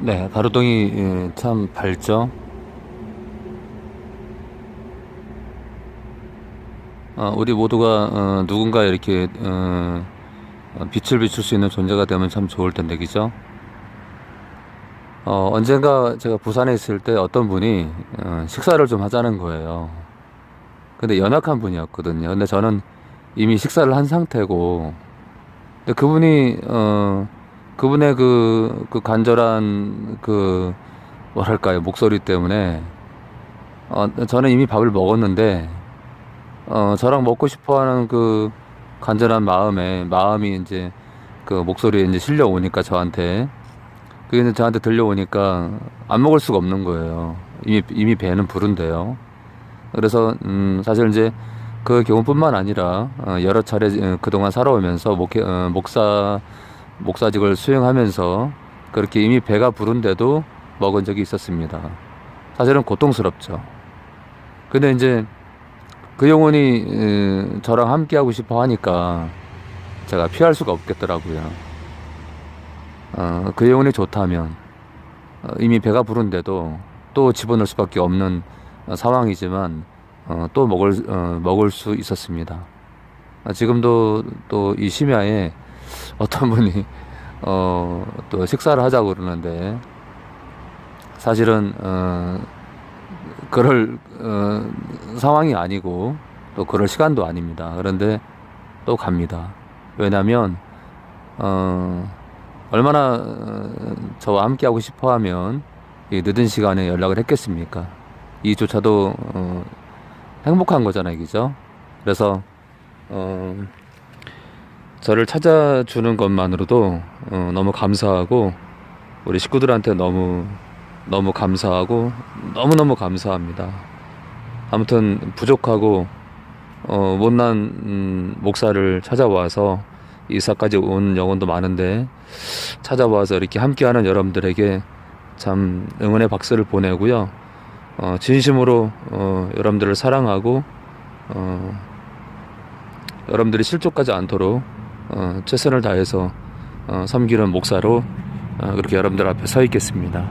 네, 가로등이 예, 참 밝죠. 어, 우리 모두가 어, 누군가 이렇게 어, 어, 빛을 비출 수 있는 존재가 되면 참 좋을 텐데, 그죠? 어, 언젠가 제가 부산에 있을 때 어떤 분이 어, 식사를 좀 하자는 거예요. 근데 연약한 분이었거든요. 근데 저는 이미 식사를 한 상태고, 근데 그분이 어, 그분의 그, 그 간절한 그 뭐랄까요 목소리 때문에 어, 저는 이미 밥을 먹었는데 어, 저랑 먹고 싶어하는 그 간절한 마음에 마음이 이제 그 목소리에 이제 실려 오니까 저한테 그게 이제 저한테 들려오니까 안 먹을 수가 없는 거예요. 이미 이미 배는 부른데요. 그래서 음, 사실 이제 그 경우뿐만 아니라 어, 여러 차례 어, 그동안 살아오면서 목회, 어, 목사 목사직을 수행하면서 그렇게 이미 배가 부른데도 먹은 적이 있었습니다. 사실은 고통스럽죠. 근데 이제 그 영혼이 어, 저랑 함께 하고 싶어 하니까 제가 피할 수가 없겠더라고요. 어, 그 영혼이 좋다면 어, 이미 배가 부른데도 또 집어넣을 수밖에 없는 어, 상황이지만 어, 또 먹을 어, 먹을 수 있었습니다. 아, 지금도 또 이 심야에 어떤 분이 어, 또 식사를 하자고 그러는데 사실은 어, 그럴 어, 상황이 아니고 또 그럴 시간도 아닙니다. 그런데 또 갑니다. 왜냐하면 어, 얼마나 어, 저와 함께 하고 싶어 하면 이 늦은 시간에 연락을 했겠습니까? 이조차도 어, 행복한 거잖아요, 그죠? 그래서 어, 저를 찾아주는 것만으로도 어, 너무 감사하고 우리 식구들한테 너무 너무 감사하고 너무 너무 감사합니다. 아무튼 부족하고 어, 못난 음, 목사를 찾아와서 이사까지 온 영혼도 많은데 찾아와서 이렇게 함께하는 여러분들에게 참 응원의 박수를 보내고요. 어, 진심으로 어, 여러분들을 사랑하고 어, 여러분들이 실족하지 않도록 어, 최선을 다해서 어, 섬기는 목사로 어, 그렇게 여러분들 앞에 서 있겠습니다.